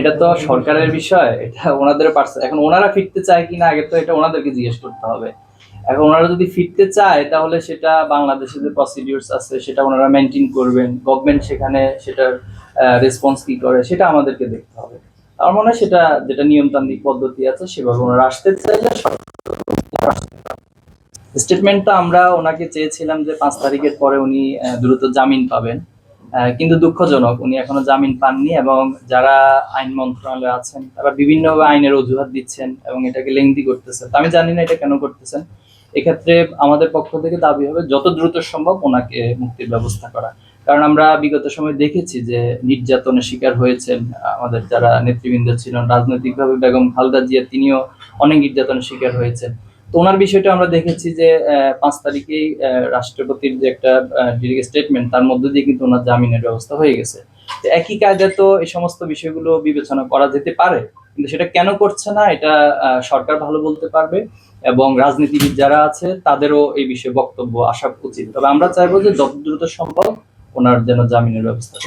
এটা তো সরকারের বিষয়, এটা ওনাদের পার্সন এখন ওনারা ফিরতে চায় কিনা, আগে তো এটা ওনাদেরকে জিজ্ঞেস করতে হবে। এখন ওনারা যদি ফিরতে চায়, তাহলে সেটা বাংলাদেশে যে প্রসিডিউরস আছে, সেটা ওনারা মেনটেন করবেন। গভর্নমেন্ট সেখানে সেটার রেসপন্স কি করে, সেটা আমাদেরকে দেখতে হবে। আমার মনে হয় সেটা, যেটা নিয়মতান্ত্রিক পদ্ধতি আছে, সেভাবে ওনারা আসতে চাইলে স্টেটমেন্টটা আমরা ওনাকে চেয়েছিলাম যে পাঁচ তারিখের পরে উনি দ্রুত জামিন পাবেন। কিন্তু দুঃখজনক, উনি এখনও জামিন পাননি এবং যারা আইন মন্ত্রণালয়ে আছেন, তারা বিভিন্নভাবে আইনের অজুহাত দিচ্ছেন এবং এটাকে লেংদি করতেছেন। আমি জানি না এটা কেন করতেছেন। এক্ষেত্রে আমাদের পক্ষ থেকে দাবি হবে, যত দ্রুত সম্ভব ওনাকে মুক্তির ব্যবস্থা করা। কারণ আমরা বিগত সময় দেখেছি যে নির্যাতনের শিকার হয়েছেন, আমাদের যারা নেতৃবৃন্দ ছিলেন, রাজনৈতিকভাবে বেগম খালদা জিয়া, তিনিও অনেক নির্যাতনের শিকার হয়েছেন। ওনার বিষয়টা আমরা দেখেছি যে পাঁচ তারিখেই রাষ্ট্রপতির যে একটা স্টেটমেন্ট তার মধ্য দিয়ে কিন্তু ওনার জামিনের ব্যবস্থা হয়ে গেছে। একই কাজে তো এই সমস্ত বিষয়গুলো বিবেচনা করা যেতে পারে, কিন্তু সেটা কেন করছে না, এটা সরকার ভালো বলতে পারবে এবং রাজনীতিবিদ যারা আছে, তাদেরও এই বিষয়ে বক্তব্য আসা উচিত। তবে আমরা চাইব যে যত দ্রুত সম্ভব ওনার যেন জামিনের ব্যবস্থা